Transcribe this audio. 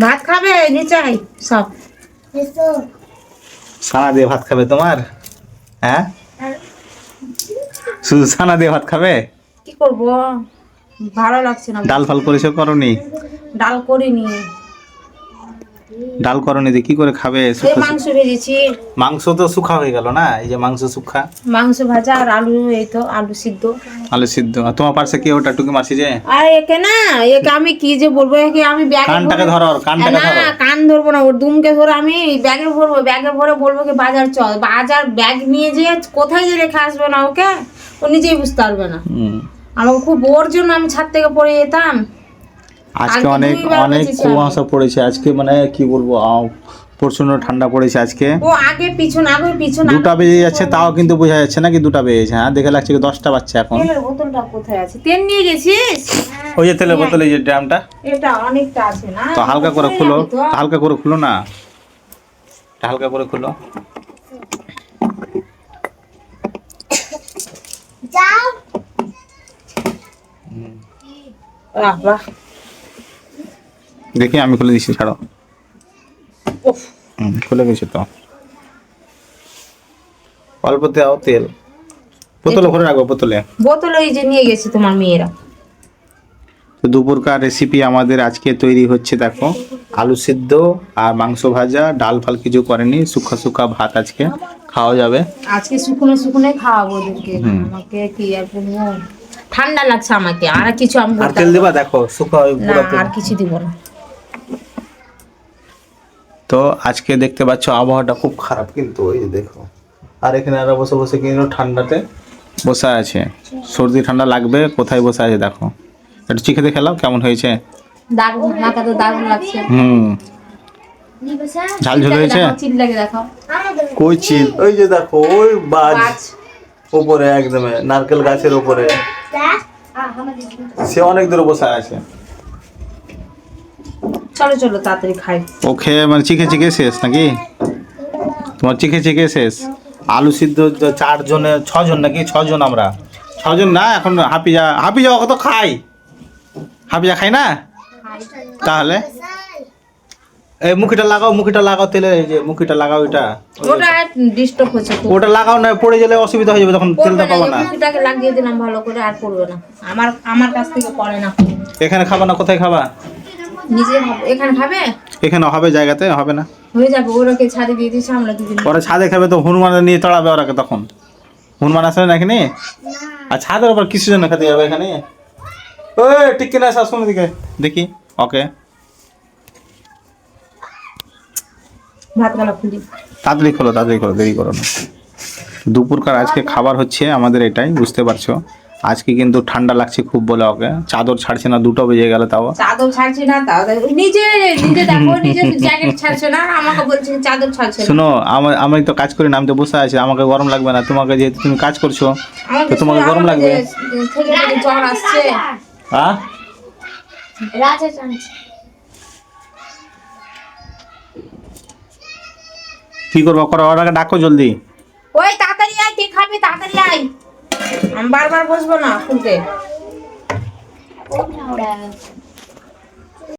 ভাত খাবে? নিচে সব। সানা দিয়ে ভাত খাবে তোমার? হ্যাঁ? শুধু সানা দিয়ে ভাত খাবে? কি করব? ভালো লাগছে না। ডাল ফাল করেছ করনি? ডাল করিনি। ডাল করনি দিয়ে কি করে খাবে? মাংস ভেজেছি। মাংস তো শুখা হয়ে গেল না? এই যে মাংস শুখা। মাংস ভাজা আর আলু এই তো আলু সিদ্ধ। আলু সিদ্ধ। আর তোমার পাশে কি ওটা টুকি মারছি যে? আর একে না একে আমি কি যে বলব একে আমি ব্যাগে কানটাকে ধরো কানটাকে না কান ধরবো না ওর দুমকে ধরে আমি ব্যাগে ভরবো ব্যাগে ভরে বলব কি বাজার চল। বাজার ব্যাগ নিয়ে যেয়ে কোথায় যে রেখে আসবে না ওকে ও নিজেই বুঝতে পারবে না। আমাকে খুব ওর জন্য আমি ছাদ থেকে পড়ে যেতাম। আজকে অনেক অনেক কুয়াশা পড়েছে। আজকে মানে কি বলব প্রচণ্ড ঠান্ডা পড়েছে আজকে। ও আগে পিছন আগে পিছন দুটা বেজে যাচ্ছে তাও কিন্তু বোঝা যাচ্ছে না কি দুটা বেজেছে। হ্যাঁ দেখে লাগছে কি দশটা বাচ্চা এখন। তেলের বোতলটা কোথায় আছে? তেল নিয়ে গেছিস? ওই যে তেলের বোতলে যে ড্রামটা। এটা অনেকটা আছে না? তো হালকা করে খুলো হালকা করে খুলো না। হালকা করে খুলো। যাও। বাহ, বাহ। দেখি আমি খুলে দিচ্ছি ছাড়ো। খুলে গেছে তো। অল্প দাও তেল। বোতলে ভরে রাখব বোতলে। বোতল ওই যে নিয়ে গেছে তোমার মেয়েরা। তো দুপুরকার রেসিপি আমাদের আজকে তৈরি হচ্ছে দেখো। আলু সিদ্ধ আর মাংস ভাজা ডাল ফাল কিছু করেনি শুকা শুকা ভাত আজকে খাওয়া যাবে। আজকে শুকনো শুকনো খাওয়াবো ওদেরকে। আমাকে কি আর ঠান্ডা লাগছে আমাকে আর কিছু আমি আর তেল দিবা দেখো শুকা পুরো আর কিছু দিব না। তো আজকে দেখতে পাচ্ছ আবহাওয়াটা খুব খারাপ কিন্তু ওই যে দেখো। আর এখানে আরও বসে বসে কিন্তু ঠান্ডাতে বসে আছে। সর্দি ঠান্ডা লাগবে কোথায় বসে আছে দেখো। একটু চিখেতে খেলাও কেমন হয়েছে। দারুণ আমাকে তো দারুণ লাগছে। হুম। ঝাল ঝোল হয়েছে কই চিল? ওই যে দেখো ওই বাজ। উপরে একদম নারকেল গাছের উপরে। সে অনেক দূরে বসে আছে। চলো চলো তাড়াতাড়ি খাই। ও খেয়ে মানে চিখে চিখে শেষ নাকি? তোমার চিখে চিখে শেষ? আলু সিদ্ধ তো চারজনে ছজন নাকি? ছজন আমরা। ছজন না এখন হাপিজা হাপিজা কত খাই। হাপিজা খাই না? তাহলে? এই মুখিটা লাগাও মুখিটা লাগাও তেলে এই যে মুখিটা লাগাও এটা। ওটা ডিস্টার্ব হচ্ছে ওটা লাগাও না পড়ে গেলে অসুবিধা হয়ে যাবে তখন তেলটা না পাবো না। মুখিটাকে লাগিয়ে দিলাম ভালো করে আর পড়বে না। আমার আমার কাছ থেকে পড়ে না। এখানে খাবা না কোথায় খাবা? নিজে এখানে খাবে? এখানে হবে জায়গাতে হবে না। হয়ে যাবে ওরাকে ছাদে দিয়ে দিয়েছে আমরা দুদিন ওরা ছাদে খাবে তো হনুমান নিয়ে চড়াবে ওরাকে তখন। হনুমান আসবে না এখানে? আর ছাদের উপর কিছু জন্য খেতে যাবে এখানে? ওই টিকি না শাশুন দিকে দেখি ওকে। তাড়াতাড়ি খোলো তাড়াতাড়ি খোলো দেরি করো না। দুপুরকার আজকে খাবার হচ্ছে আমাদের এটাই বুঝতে পারছ? আজকে কিন্তু ঠান্ডা লাগছে খুব বলে ওকে। চাদর ছাড়ছে না দুটো বেজে গেল তাও। চাদর ছাড়ছে না তাও। নিজে নিজে দেখো নিজে জ্যাকেট ছাড়ছে না আমাকে বলছে চাদর ছাড়ছে শোনো আমার আমি তো কাজ করি না আমি তো বসে আছি আমাকে গরম লাগবে না। তোমাকে যেহেতু তুমি কাজ করছ তো তোমাকে গরম লাগবে। জ্বর আসছে। হ্যাঁ রাজা কি করব? করো ওটাকে ডাকো জলদি। ওই তাড়াতাড়ি আয় কে খাবি? তাড়াতাড়ি আয়। আমি বারবার বসবো না খুলতে